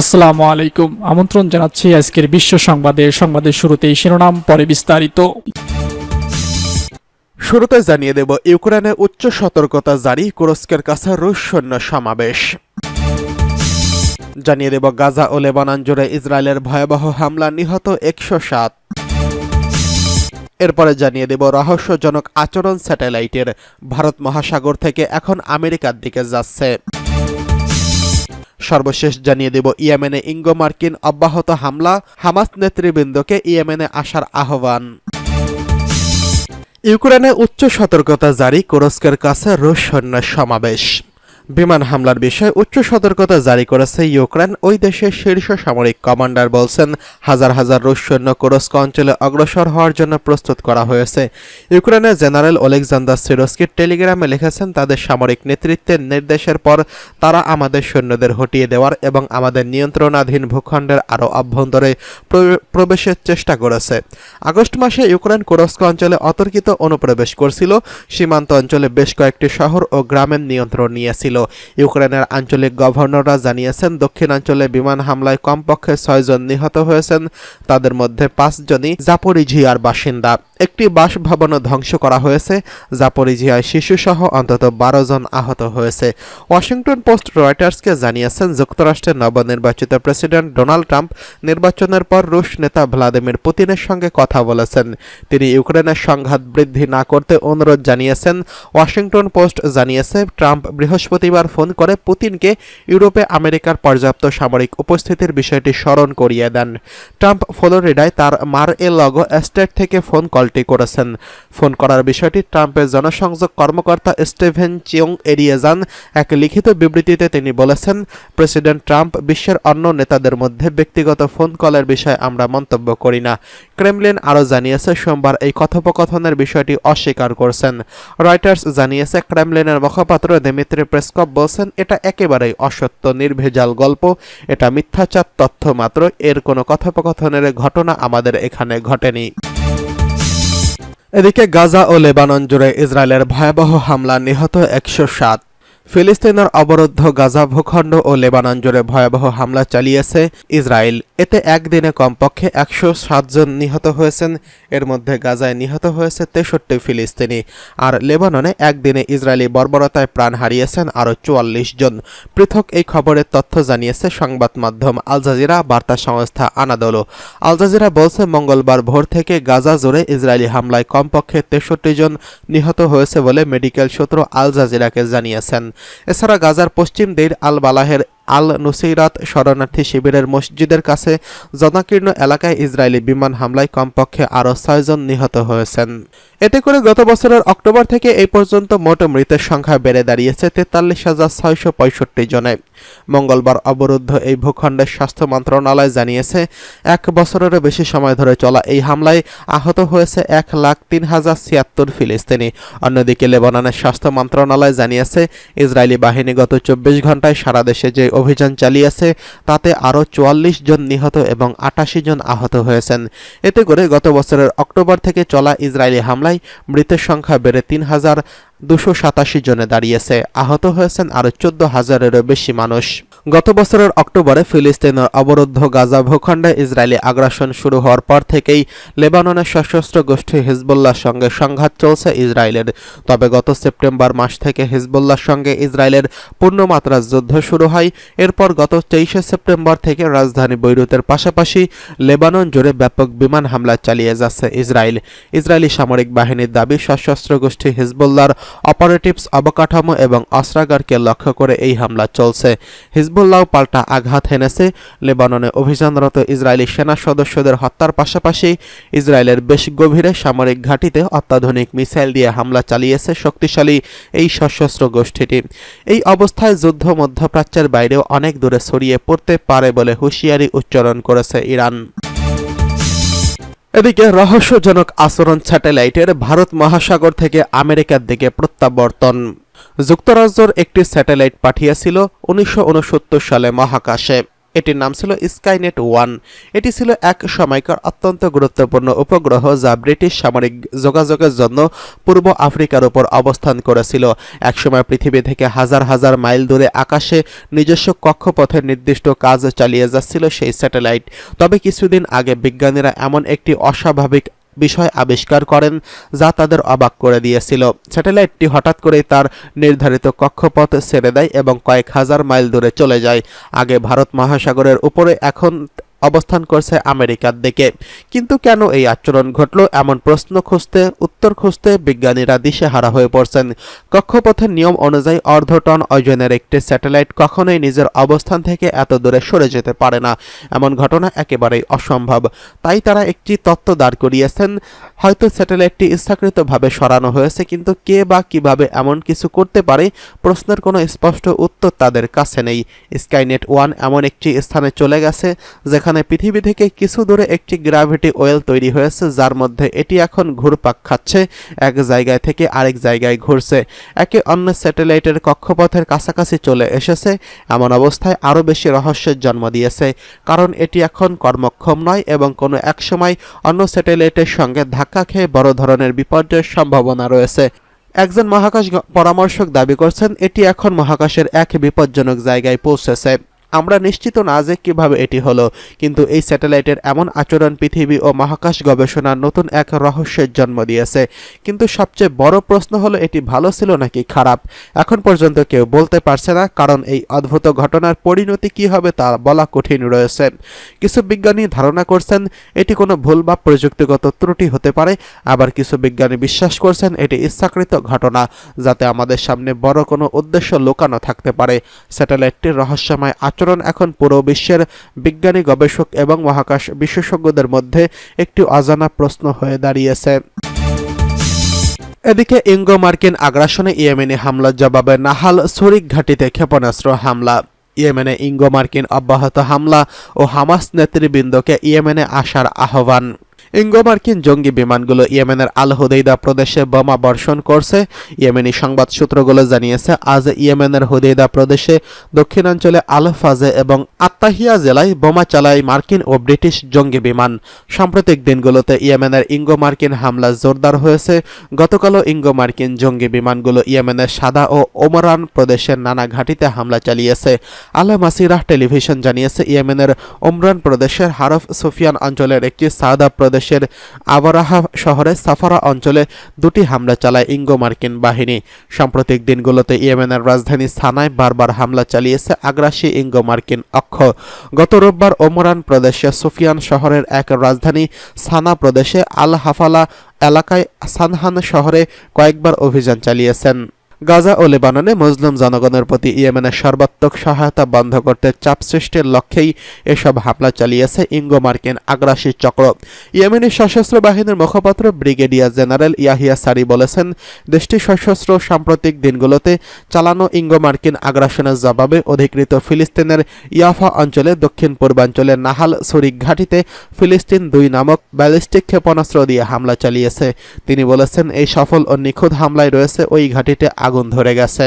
আসসালামু আলাইকুম। আমন্ত্রণ জানাচ্ছি আজকের বিশ্ব সংবাদে। সংবাদের শুরুতেই শিরোনাম, পরে বিস্তারিত। শুরুতে জানিয়ে দেব, ইউক্রেনে উচ্চ সতর্কতা জারি, কুরস্কের কাছে রুশ সৈন্য সমাবেশ। জানিয়ে দেব, গাজা ও লেবানন জুড়ে ইসরায়েলের ভয়াবহ হামলা নিহত একশো সাত। এরপরে জানিয়ে দেব, রহস্যজনক আচরণ স্যাটেলাইটের। ভারত মহাসাগর থেকে এখন আমেরিকার দিকে যাচ্ছে। সর্বশেষ জানিয়ে দেব, ইয়েমেনে ইঙ্গো মার্কিন অব্যাহত হামলা, হামাস নেতৃবৃন্দকে ইয়েমেনে আসার আহ্বান। ইউক্রেনে উচ্চ সতর্কতা জারি, কুরস্কের কাছে রুশ সৈন্য সমাবেশ। বিমান হামলার বিষয়ে উচ্চ সতর্কতা জারি করেছে ইউক্রেন। ওই দেশের শীর্ষ সামরিক কমান্ডার বলছেন, হাজার হাজার রুশ সৈন্য কোরস্ক অঞ্চলে অগ্রসর হওয়ার জন্য প্রস্তুত করা হয়েছে। ইউক্রেনের জেনারেল ওলেকজান্ডার সিরোস্কি টেলিগ্রামে লিখেছেন, তাদের সামরিক নেতৃত্বের নির্দেশের পর তারা আমাদের সৈন্যদের হটিয়ে দেওয়ার এবং আমাদের নিয়ন্ত্রণাধীন ভূখণ্ডের আরও অভ্যন্তরে প্র- প্রবেশের চেষ্টা করেছে। আগস্ট মাসে ইউক্রেন কোরস্ক অঞ্চলে অতর্কিত অনুপ্রবেশ করছিল। সীমান্ত অঞ্চলে বেশ কয়েকটি শহর ও গ্রামের নিয়ন্ত্রণ নিয়েছিল। ইউক্রেনের আঞ্চলিক গভর্নররা জানিয়েছেন, দক্ষিণাঞ্চলে বিমান হামলায় কমপক্ষে ছয়জন নিহত হয়েছেন, তাদের মধ্যে পাঁচজনই জাপোরিঝিয়ার বাসিন্দা। একটি বাসভবনও ধ্বংস করা হয়েছে জাপোরিঝিয়ায় শিশুসহ অন্তত বারো জন আহত হয়েছে। ওয়াশিংটন পোস্ট রয়টার্সকে জানিয়েছেন, যুক্তরাষ্ট্রের নবনির্বাচিত প্রেসিডেন্ট ডোনাল্ড ট্রাম্প নির্বাচনের পর রুশ নেতা ভ্লাদিমির পুতিনের সঙ্গে কথা বলেছেন। তিনি ইউক্রেনের সংঘাত বৃদ্ধি না করতে অনুরোধ জানিয়েছেন। ওয়াশিংটন পোস্ট জানিয়েছে, ট্রাম্প বৃহস্পতিবার ফোন করে পুতিনকে ইউরোপে আমেরিকার পর্যাপ্ত সামরিক উপস্থিতির বিষয়টি স্মরণ করিয়ে দেন। ট্রাম্প ফ্লোরিডায় তার মার এ লগো এস্টেট থেকে ফোন কলটি করেছেন। ফোন করার বিষয়টি ট্রাম্পের জনসংযোগ কর্মকর্তা স্টিভেন চিয়ং এড়িয়ে যান। এক লিখিত বিবৃতিতে তিনি বলেছেন, প্রেসিডেন্ট ট্রাম্প বিশ্বের অন্য নেতাদের মধ্যে ব্যক্তিগত ফোন কলের বিষয়ে আমরা মন্তব্য করি না। ক্রেমলিন আরও জানিয়েছে, সোমবার এই কথোপকথনের বিষয়টি অস্বীকার করছেন। রয়টার্স জানিয়েছে, ক্রেমলিনের মুখপাত্র দেমিত্রি প্রেসকপ বলছেন, এটা একেবারেই অসত্য, নির্ভেজাল গল্প। এটা মিথ্যাচার, তথ্য মাত্র। এর কোনো কথোপকথনের ঘটনা আমাদের এখানে ঘটেনি। এদিকে গাজা ও লেবানন জুড়ে ইসরায়েলের ভয়াবহ হামলা নিহত একশো সাত। ফিলিস্তিনের অবরুদ্ধ গাজা ভূখণ্ড ও লেবানন জুড়ে ভয়াবহ হামলা চালিয়েছে ইসরায়েল। এতে একদিনে কমপক্ষে একশো সাতজন নিহত হয়েছেন, এর মধ্যে গাজায় নিহত হয়েছে তেষট্টি ফিলিস্তিনি। আর লেবাননে একদিনে ইসরায়েলি বর্বরতায় প্রাণ হারিয়েছেন আরও চুয়াল্লিশ জন। পৃথক এই খবরের তথ্য জানিয়েছে সংবাদ মাধ্যম আল জাজিরা, বার্তা সংস্থা আনাদোলো। আল জাজিরা বলছে, মঙ্গলবার ভোর থেকে গাজা জুড়ে ইসরায়েলি হামলায় কমপক্ষে তেষট্টি জন নিহত হয়েছে বলে মেডিকেল সূত্র আল জাজিরাকে জানিয়েছেন। এছাড়া গাজার পশ্চিম দের আল বালাহের আল নুসৈরাত শরণার্থী শিবিরের মসজিদের কাছে জনাকীর্ণ এলাকায় ইসরায়েলি বিমান হামলায় কমপক্ষে আরও ছয়জন নিহত হয়েছেন। এতে করে গত বছরের অক্টোবর থেকে এই পর্যন্ত মোট মৃতের সংখ্যা বেড়ে দাঁড়িয়েছে তেতাল্লিশ হাজার ছয়শো পঁয়ষট্টি জনে। মঙ্গলবার অবরুদ্ধ এই ভূখণ্ডের স্বাস্থ্য মন্ত্রণালয় জানিয়েছে, এক বছরেরও বেশি সময় ধরে চলা এই হামলায় আহত হয়েছে এক লাখ তিন হাজার ছিয়াত্তর ফিলিস্তিনি। অন্যদিকে লেবাননের স্বাস্থ্য মন্ত্রণালয় জানিয়েছে, ইসরায়েলি বাহিনী গত চব্বিশ ঘন্টায় সারা দেশে যে অভিযান চালিয়েছে, তাতে আরও চুয়াল্লিশ জন নিহত এবং আটাশি জন আহত হয়েছেন। এতে করে গত বছরের অক্টোবর থেকে চলা ইসরায়েলি হামলায় মৃতের সংখ্যা বেড়ে তিন হাজার দুশো সাতাশি জনে দাঁড়িয়েছে। আহত হয়েছেন আরও চোদ্দ হাজারেরও বেশি মানুষ। গত বছরের অক্টোবরে ফিলিস্তিনের অবরুদ্ধ গাজা ভূখণ্ডে ইসরায়েলি আগ্রাসন শুরু হওয়ার পর থেকেই লেবাননের সশস্ত্র গোষ্ঠী হিজবুল্লাহর সঙ্গে সংঘাত চলছে ইসরায়েলের। তবে গত সেপ্টেম্বর মাস থেকে হিজবুল্লাহর সঙ্গে ইসরায়েলের পূর্ণমাত্রার যুদ্ধ শুরু হয়। এরপর গত তেইশে সেপ্টেম্বর থেকে রাজধানী বৈরুতের পাশাপাশি লেবানন জুড়ে ব্যাপক বিমান হামলা চালিয়ে যাচ্ছে ইসরায়েল। ইসরায়েলি সামরিক বাহিনীর দাবি, সশস্ত্র গোষ্ঠী হিজবুল্লাহর অপারেটিভস অবকাঠামো এবং অস্ত্রাগারকে লক্ষ্য করে এই হামলা চলছে। হিজবুল্লাহ পাল্টা আঘাত হেনেছে। লেবাননে অভিযানরত ইসরায়েলি সেনা সদস্যদের হত্যার পাশাপাশি ইসরায়েলের বেশ গভীরে সামরিক ঘাঁটিতে অত্যাধুনিক মিসাইল দিয়ে হামলা চালিয়েছে শক্তিশালী এই সশস্ত্র গোষ্ঠীটি। এই অবস্থায় যুদ্ধ মধ্যপ্রাচ্যের বাইরেও অনেক দূরে ছড়িয়ে পড়তে পারে বলে হুঁশিয়ারি উচ্চারণ করেছে ইরান। এদিকে রহস্যজনক আচরণ স্যাটেলাইটের ভারত মহাসাগর থেকে আমেরিকার দিকে প্রত্যাবর্তন। যুক্তরাজ্যের একটি স্যাটেলাইট পাঠিয়েছিল উনিশশো উনসত্তর সালে মহাকাশে। এটির নাম ছিল স্কাইনেট ওয়ান। এটি ছিল এক সময়কার অত্যন্ত গুরুত্বপূর্ণ উপগ্রহ যা ব্রিটিশ সামরিক যোগাযোগের জন্য পূর্ব আফ্রিকার উপর অবস্থান করেছিল। একসময় পৃথিবী থেকে হাজার হাজার মাইল দূরে আকাশে নিজস্ব কক্ষপথের নির্দিষ্ট কাজ চালিয়ে যাচ্ছিল সেই স্যাটেলাইট। তবে কিছুদিন আগে বিজ্ঞানীরা এমন একটি অস্বাভাবিক বিষয় আবিষ্কার করেন যা তাদের অবাক করে দিয়েছিল। স্যাটেলাইটটি হঠাৎ করেই তার নির্ধারিত কক্ষপথ ছেড়ে দেয় এবং কয়েক হাজার মাইল দূরে চলে যায়। আগে ভারত মহাসাগরের উপরে, এখন অবস্থান করছে আমেরিকার দিকে। কিন্তু কেন এই আচরণ ঘটল এমন প্রশ্ন খুঁজতে, উত্তর খুঁজতে বিজ্ঞানীরা দিশেহারা হয়ে পড়ছেন। কক্ষপথের নিয়ম অনুযায়ী অর্ধ টন ওজনের একটি স্যাটেলাইট কখনোই নিজের অবস্থান থেকে এত দূরে সরে যেতে পারে না। এমন ঘটনা একেবারেই অসম্ভব। তাই তারা একটি তত্ত্ব দাঁড় করিয়েছেন, হয়তো স্যাটেলাইটটি ইচ্ছাকৃতভাবে সরানো হয়েছে, কিন্তু কে বা কীভাবে এমন কিছু করতে পারে প্রশ্নের কোনো স্পষ্ট উত্তর তাদের কাছে নেই। স্কাইনেট ওয়ান এমন একটি স্থানে চলে গেছে, যেখানে পৃথিবী থেকে কিছু দূরে একটি গ্র্যাভিটি ওয়েল তৈরি হয়েছে, যার মধ্যে এটি এখন ঘুরপাক খাচ্ছে। এক জায়গায় থেকে আরেক জায়গায় ঘুরছে। একে অন্য স্যাটেলাইটের কক্ষপথের কাছাকাছি চলে এসেছে। এমন অবস্থায় আরও বেশি রহস্যের জন্ম দিয়েছে, কারণ এটি এখন কর্মক্ষম নয় এবং কোনো একসময় অন্য স্যাটেলাইটের সঙ্গে ধাক্কা খেয়ে বড় ধরনের বিপর্যয়ের সম্ভাবনা রয়েছে। একজন মহাকাশ পরামর্শক দাবি করছেন, এটি এখন মহাকাশের এক বিপজ্জনক জায়গায় পৌঁছেছে। আমরা নিশ্চিত না যে কীভাবে এটি হলো, কিন্তু এই স্যাটেলাইটের এমন আচরণ পৃথিবী ও মহাকাশ গবেষণার নতুন এক রহস্যের জন্ম দিয়েছে। কিন্তু সবচেয়ে বড় প্রশ্ন হলো, এটি ভালো ছিল নাকি খারাপ? এখন পর্যন্ত কেউ বলতে পারছে না, কারণ এই অদ্ভুত ঘটনার পরিণতি কি হবে তা বলা কঠিন রয়েছে। কিছু বিজ্ঞানী ধারণা করছেন, এটি কোনো ভুল বা প্রযুক্তিগত ত্রুটি হতে পারে, আবার কিছু বিজ্ঞানী বিশ্বাস করছেন, এটি ইচ্ছাকৃত ঘটনা, যাতে আমাদের সামনে বড় কোনো উদ্দেশ্য লুকানো থাকতে পারে। স্যাটেলাইটটির রহস্যময় আচরণ এখন পুরো বিশ্বের বিজ্ঞানী, গবেষক এবং মহাকাশ বিশেষজ্ঞদের মধ্যে একটি অজানা প্রশ্ন হয়ে দাঁড়িয়েছে। এদিকে ইঙ্গো মার্কিন আগ্রাসনে ইয়েমেনি হামলার জবাবে নাহাল সরিক ঘাটিতে ক্ষেপণাস্ত্র হামলা। ইয়েমেনে ইঙ্গো মার্কিন অব্যাহত হামলা ও হামাস নেতৃবৃন্দকে ইয়েমেনে আসার আহ্বান। ইঙ্গো মার্কিন জঙ্গি বিমানগুলো ইয়েমেনের আল হুদেইদা প্রদেশে বোমা বর্ষণ করছে। ইয়েমেনি সংবাদ সূত্রগুলো জানিয়েছে, আজ ইয়েমেনের হুদেইদা প্রদেশে দক্ষিণাঞ্চলে আল ফাজে এবং আত্তাহিয়া জেলায় বোমা চালায় মার্কিন ও ব্রিটিশ জঙ্গি বিমান। সাম্প্রতিক দিনগুলোতে ইয়েমেনের ইঙ্গো মার্কিন হামলা জোরদার হয়েছে। গতকালও ইঙ্গো মার্কিন জঙ্গি বিমানগুলো ইয়েমেনের সাদা ও ওমরান প্রদেশের নানা ঘাঁটিতে হামলা চালিয়েছে। আল মাসিরাহ টেলিভিশন জানিয়েছে, ইয়েমেনের ওমরান প্রদেশের হারফ সুফিয়ান অঞ্চলের একটি সাদা প্রদেশের আবরাহা শহরে সাফারা অঞ্চলে দুটি হামলা চালায় ইঙ্গো মার্কিন বাহিনী। সাম্প্রতিক দিনগুলোতে ইয়েমেনের রাজধানী সানায় বারবার হামলা চালিয়েছে আগ্রাসী ইঙ্গো মার্কিন অক্ষ। গত রোববার ওমরান প্রদেশে সুফিয়ান শহরের এক রাজধানী সানা প্রদেশে আল হাফালা এলাকায় সানহান শহরে কয়েকবার অভিযান চালিয়েছেন। গাজা ও লেবাননে মুসলিম জনগণের প্রতি ইয়েমেনের সর্বাত্মক সহায়তা বন্ধ করতে চাপ সৃষ্টির লক্ষ্যেই এসব হামলা চালিয়েছে ইঙ্গো মার্কিন আগ্রাসী চক্র। ইয়েমেনি সশস্ত্র বাহিনীর মুখপাত্র ব্রিগেডিয়ার জেনারেল ইয়াহিয়া সারি বলেছেন, দেশটির সশস্ত্র সাম্প্রতিক দিনগুলোতে চালানো ইঙ্গো মার্কিন আগ্রাসনের জবাবে অধিকৃত ফিলিস্তিনের ইয়াফা অঞ্চলে দক্ষিণ পূর্বাঞ্চলের নাহাল শরিক ঘাটিতে ফিলিস্তিন দুই নামক ব্যালিস্টিক ক্ষেপণাস্ত্র দিয়ে হামলা চালিয়েছে। তিনি বলেছেন, এই সফল ও নিখুঁত হামলায় রয়েছে ওই ঘাটিতে আগুন ধরে গেছে।